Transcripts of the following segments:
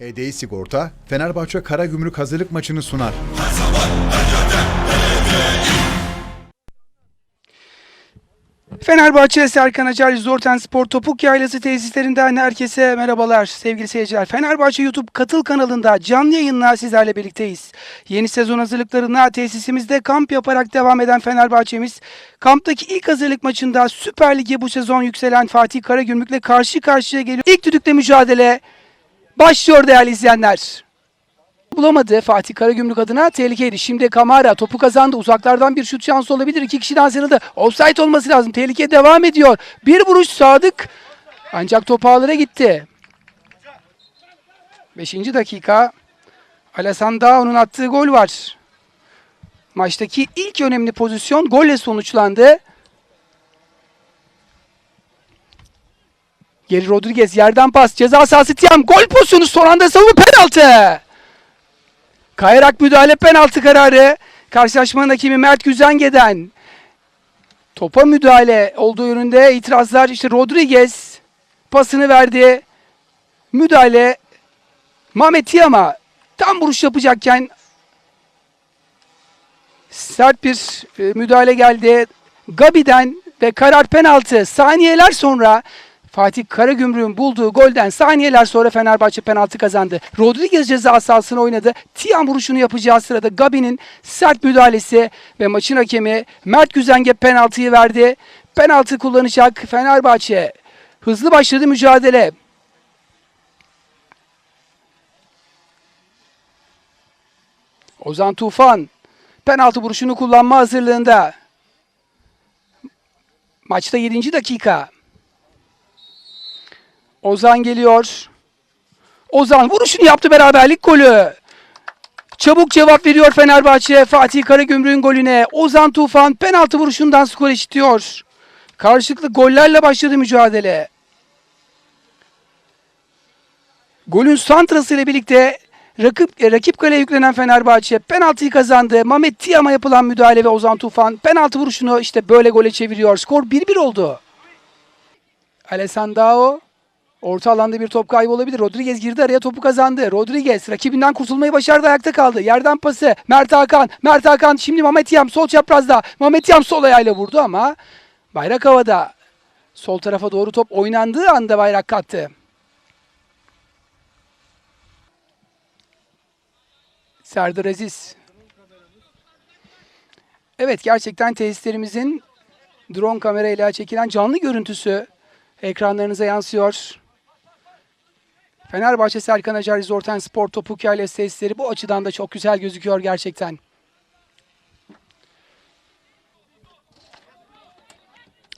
HDI Sigorta, Fenerbahçe Karagümrük hazırlık maçını sunar. Fenerbahçe Serkan Acar Zorten Spor Topuk Yaylası tesislerinden herkese merhabalar sevgili seyirciler. Fenerbahçe YouTube katıl kanalında canlı yayınla sizlerle birlikteyiz. Yeni sezon hazırlıklarına tesisimizde kamp yaparak devam eden Fenerbahçemiz kamptaki ilk hazırlık maçında Süper Lig'e bu sezon yükselen Fatih Karagümrük'le karşı karşıya geliyor. İlk düdükle mücadele başlıyor değerli izleyenler bulamadı Fatih Karagümrük adına tehlikeydi. Şimdi Kamara topu kazandı. Uzaklardan bir şut şansı olabilir. İki kişiden sıyrıldı. Offside olması lazım. Tehlike devam ediyor. Bir vuruş Sadık. Ancak top ağlara gitti. Beşinci dakika. Alasandao'nun attığı gol var. Maçtaki ilk önemli pozisyon golle sonuçlandı. Geri Rodriguez yerden pas. Ceza sahası Tiam. Gol pozisyonu son anda savunma penaltı. Kayarak müdahale penaltı kararı. Karşılaşmanın hakemi Mert Güzenge'den. Topa müdahale olduğu yönünde itirazlar. İşte Rodriguez pasını verdi. Müdahale Mehmet Yama tam vuruş yapacakken sert bir e, müdahale geldi. Gabi'den ve karar penaltı saniyeler sonra Fatih Karagümrük'ün bulduğu golden saniyeler sonra Fenerbahçe penaltı kazandı. Rodriguez ceza sahasına oynadı. Tiam vuruşunu yapacağı sırada Gabi'nin sert müdahalesi ve maçın hakemi Mert Güzenge penaltıyı verdi. Penaltı kullanacak Fenerbahçe. Hızlı başladı mücadele. Ozan Tufan penaltı vuruşunu kullanma hazırlığında. Maçta 7. dakika. Ozan geliyor. Ozan vuruşunu yaptı beraberlik golü. Çabuk cevap veriyor Fenerbahçe Fatih Karagümrük'ün golüne. Ozan Tufan penaltı vuruşundan skor eşitliyor. Karşılıklı gollerle başladı mücadele. Golün santrası ile birlikte rakip, e, rakip kaleye yüklenen Fenerbahçe penaltıyı kazandı. Mehmet Tiam'a yapılan müdahale ve Ozan Tufan penaltı vuruşunu işte böyle gole çeviriyor. Skor 1-1 oldu. Alessandro Orta alanda bir top kaybı olabilir. Rodriguez girdi araya topu kazandı. Rodriguez rakibinden kurtulmayı başardı ayakta kaldı. Yerden pası Mert Hakan. Mert Hakan şimdi Mehmet Yam sol çaprazda. Mehmet Yam sol ayağıyla vurdu ama bayrak havada. Sol tarafa doğru top oynandığı anda bayrak kattı. Serdar Aziz. Evet gerçekten tesislerimizin drone kamerayla çekilen canlı görüntüsü ekranlarınıza yansıyor. Fenerbahçe Serkan Acar Resorten Spor Topuk Yaylası tesisleri bu açıdan da çok güzel gözüküyor gerçekten.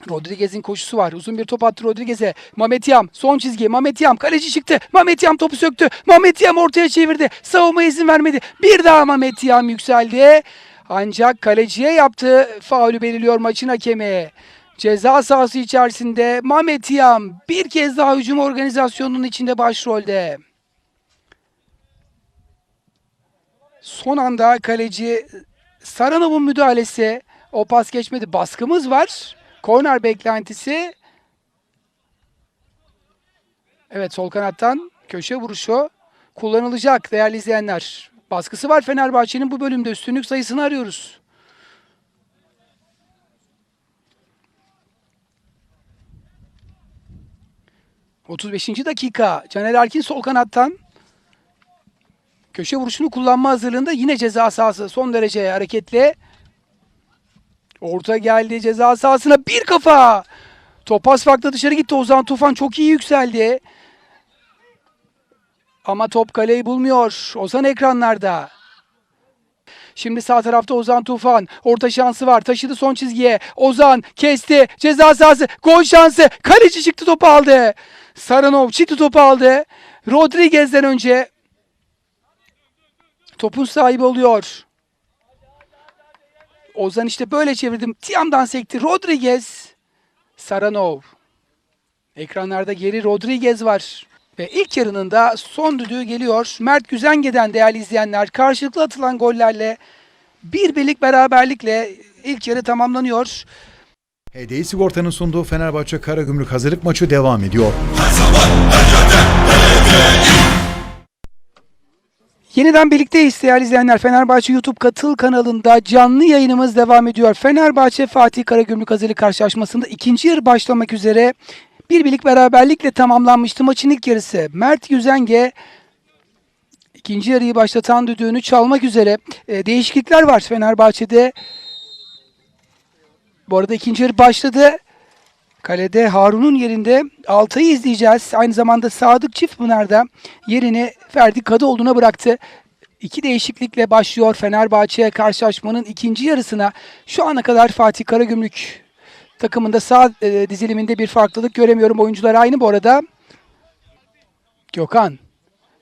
Rodriguez'in koşusu var. Uzun bir top attı Rodriguez'e. Mehmet Yam son çizgi. Mehmet Yam kaleci çıktı. Mehmet Yam topu söktü. Mehmet Yam ortaya çevirdi. Savunma izin vermedi. Bir daha Mehmet Yam yükseldi. Ancak kaleciye yaptığı faulü belirliyor maçın hakemi. Ceza sahası içerisinde Mehmet Yam bir kez daha hücum organizasyonunun içinde başrolde. Son anda kaleci Saranov'un müdahalesi o pas geçmedi. Baskımız var. Korner beklentisi. Evet sol kanattan köşe vuruşu kullanılacak değerli izleyenler. Baskısı var Fenerbahçe'nin bu bölümde üstünlük sayısını arıyoruz. ...35. dakika... ...Caner Erkin sol kanattan... ...köşe vuruşunu kullanma hazırlığında... ...yine ceza sahası son derece hareketli... Orta geldi ceza sahasına bir kafa. Top pas farklı dışarı gitti. Ozan Tufan çok iyi yükseldi. Ama top kaleyi bulmuyor. Ozan ekranlarda. Şimdi sağ tarafta Ozan Tufan. Orta şansı var. Taşıdı son çizgiye. Ozan kesti. Ceza sahası. Gol şansı. Kaleci çıktı topu aldı. Saranov çıktı topu aldı. Rodriguez'den önce topun sahibi oluyor. Ozan işte böyle çevirdim. Tiam'dan sekti. Rodriguez. Saranov. Ekranlarda geri Rodriguez var. Ve ilk yarının da son düdüğü geliyor. Mert Güzenge'den değerli izleyenler karşılıklı atılan gollerle bir birlik beraberlikle ilk yarı tamamlanıyor. HDI Sigorta'nın sunduğu Fenerbahçe Karagümrük hazırlık maçı devam ediyor. Yeniden birlikteyiz değerli izleyenler. Fenerbahçe YouTube katıl kanalında canlı yayınımız devam ediyor. Fenerbahçe Fatih Karagümrük hazırlık karşılaşmasında ikinci yarı başlamak üzere bir birlik beraberlikle tamamlanmıştı maçın ilk yarısı. Mert Yüzenge ikinci yarıyı başlatan düdüğünü çalmak üzere E, değişiklikler var Fenerbahçe'de. Bu arada ikinci yarı başladı. Kalede Harun'un yerinde Altay'ı izleyeceğiz. Aynı zamanda Sadık Çiftpınar da yerini Ferdi Kadıoğlu'na bıraktı. İki değişiklikle başlıyor Fenerbahçe karşılaşmanın ikinci yarısına. Şu ana kadar Fatih Karagümrük takımında sağ e, diziliminde bir farklılık göremiyorum. Oyuncular aynı bu arada. Gökhan.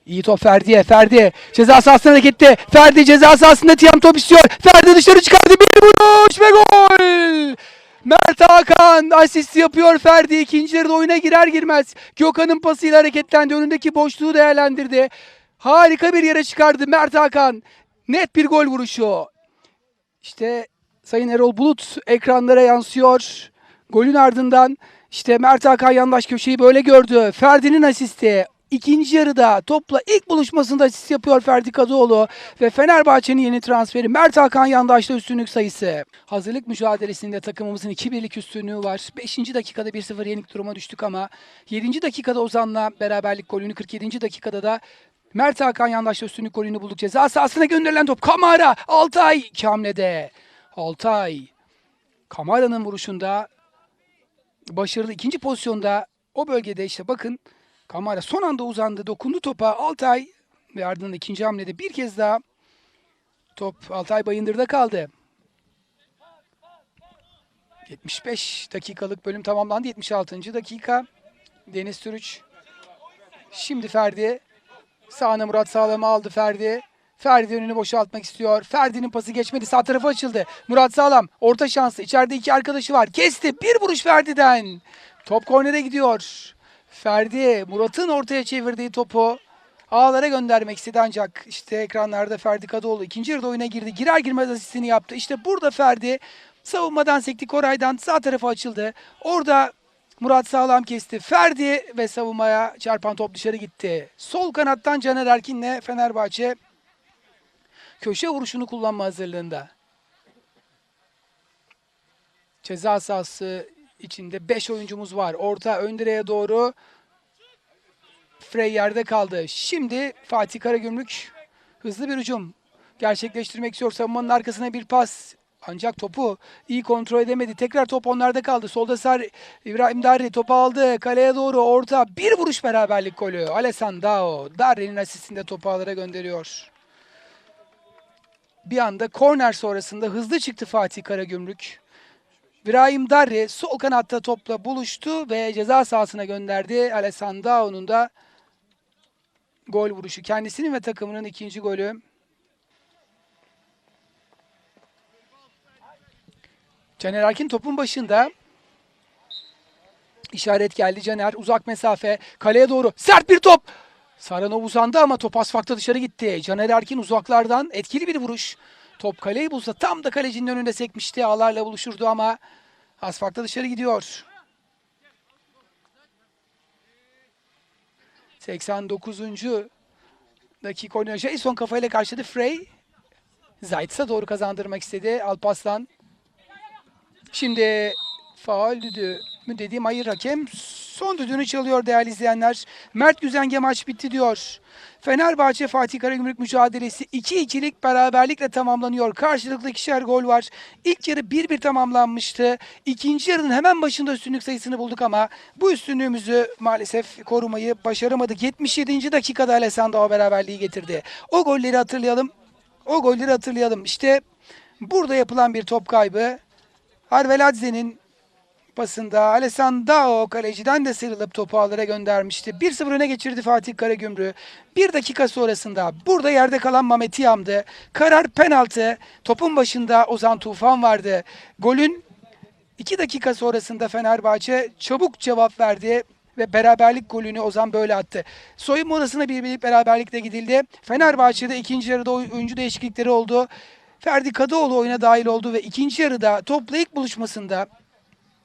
İyi top Ferdi'ye. Ferdi ceza sahasına harekette. Ferdi ceza sahasında Tiam top istiyor. Ferdi dışarı çıkardı. Bir vuruş ve gol. Mert Hakan asist yapıyor Ferdi. ikinci yarıda oyuna girer girmez. Gökhan'ın pasıyla hareketlendi. Önündeki boşluğu değerlendirdi. Harika bir yere çıkardı Mert Hakan. Net bir gol vuruşu. İşte Sayın Erol Bulut ekranlara yansıyor. Golün ardından işte Mert Hakan yandaş köşeyi böyle gördü. Ferdi'nin asisti. İkinci yarıda topla ilk buluşmasında asist yapıyor Ferdi Kadıoğlu ve Fenerbahçe'nin yeni transferi Mert Hakan yandaşta üstünlük sayısı. Hazırlık mücadelesinde takımımızın 2-1'lik üstünlüğü var. 5. dakikada 1-0 yenik duruma düştük ama 7. dakikada Ozan'la beraberlik golünü 47. dakikada da Mert Hakan yandaşta üstünlük golünü bulduk. Ceza sahasına gönderilen top Kamara Altay iki Altay Kamara'nın vuruşunda başarılı ikinci pozisyonda o bölgede işte bakın Kamara son anda uzandı, dokundu topa. Altay ve ardından ikinci hamlede bir kez daha top Altay Bayındır'da kaldı. 75 dakikalık bölüm tamamlandı. 76. dakika. Deniz Türüç. Şimdi Ferdi. Sağına Murat Sağlam'ı aldı Ferdi. Ferdi önünü boşaltmak istiyor. Ferdi'nin pası geçmedi. Sağ tarafı açıldı. Murat Sağlam orta şansı. İçeride iki arkadaşı var. Kesti. Bir vuruş Ferdi'den. Top kornere gidiyor. Ferdi Murat'ın ortaya çevirdiği topu ağlara göndermek istedi ancak işte ekranlarda Ferdi Kadıoğlu ikinci yarıda oyuna girdi. Girer girmez asistini yaptı. İşte burada Ferdi savunmadan sekti Koray'dan sağ tarafa açıldı. Orada Murat sağlam kesti. Ferdi ve savunmaya çarpan top dışarı gitti. Sol kanattan Caner Erkin'le Fenerbahçe köşe vuruşunu kullanma hazırlığında. Ceza sahası içinde 5 oyuncumuz var. Orta ön direğe doğru Frey yerde kaldı. Şimdi Fatih Karagümrük hızlı bir hücum gerçekleştirmek istiyor. Savunmanın arkasına bir pas. Ancak topu iyi kontrol edemedi. Tekrar top onlarda kaldı. Solda Sar İbrahim Darri topu aldı. Kaleye doğru orta. Bir vuruş beraberlik golü. Alessandro Darri'nin asistinde topu ağlara gönderiyor. Bir anda korner sonrasında hızlı çıktı Fatih Karagümrük. İbrahim Darri sol kanatta topla buluştu ve ceza sahasına gönderdi. Alessandro'nun da gol vuruşu. Kendisinin ve takımının ikinci golü. Caner Erkin topun başında. İşaret geldi Caner. Uzak mesafe. Kaleye doğru. Sert bir top. Saranov uzandı ama top asfakta dışarı gitti. Caner Erkin uzaklardan etkili bir vuruş. Top kaleyi bulsa tam da kalecinin önünde sekmişti. Ağlarla buluşurdu ama asfakta dışarı gidiyor. 89. dakika oynuyor. Jason kafayla karşıladı. Frey Zayt'sa doğru kazandırmak istedi. Alpaslan Şimdi faal düdüğü mü dediğim hayır hakem son düdüğünü çalıyor değerli izleyenler. Mert Güzenge maç bitti diyor. Fenerbahçe Fatih Karagümrük mücadelesi 2-2'lik beraberlikle tamamlanıyor. Karşılıklı ikişer gol var. İlk yarı 1-1 tamamlanmıştı. İkinci yarının hemen başında üstünlük sayısını bulduk ama bu üstünlüğümüzü maalesef korumayı başaramadık. 77. dakikada Alessandro beraberliği getirdi. O golleri hatırlayalım. O golleri hatırlayalım. İşte burada yapılan bir top kaybı. Arveladze'nin pasında Alessandro kaleciden de sıyrılıp topu ağlara göndermişti. 1-0 öne geçirdi Fatih Karagümrük. Bir dakika sonrasında burada yerde kalan Mehmet Yam'dı. Karar penaltı. Topun başında Ozan Tufan vardı. Golün 2 dakika sonrasında Fenerbahçe çabuk cevap verdi ve beraberlik golünü Ozan böyle attı. Soyunma odasına bir birlik beraberlikle gidildi. Fenerbahçe'de ikinci yarıda oy- oyuncu değişiklikleri oldu. Ferdi Kadıoğlu oyuna dahil oldu ve ikinci yarıda topla ilk buluşmasında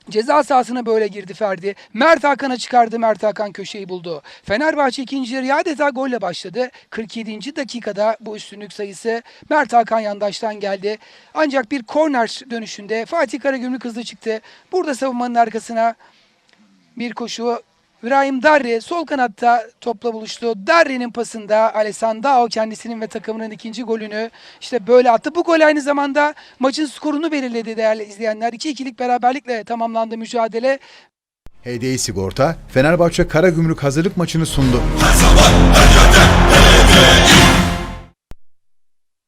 Ceza sahasına böyle girdi Ferdi. Mert Hakan'a çıkardı. Mert Hakan köşeyi buldu. Fenerbahçe ikinci yarıya adeta golle başladı. 47. dakikada bu üstünlük sayısı Mert Hakan yandaştan geldi. Ancak bir korner dönüşünde Fatih Karagümrük hızlı çıktı. Burada savunmanın arkasına bir koşu. İbrahim Darri sol kanatta topla buluştu. Darri'nin pasında Alessandro kendisinin ve takımının ikinci golünü işte böyle attı. Bu gol aynı zamanda maçın skorunu belirledi değerli izleyenler. 2-2'lik beraberlikle tamamlandı mücadele. HDI Sigorta Fenerbahçe Karagümrük hazırlık maçını sundu. Her zaman her yerde HDI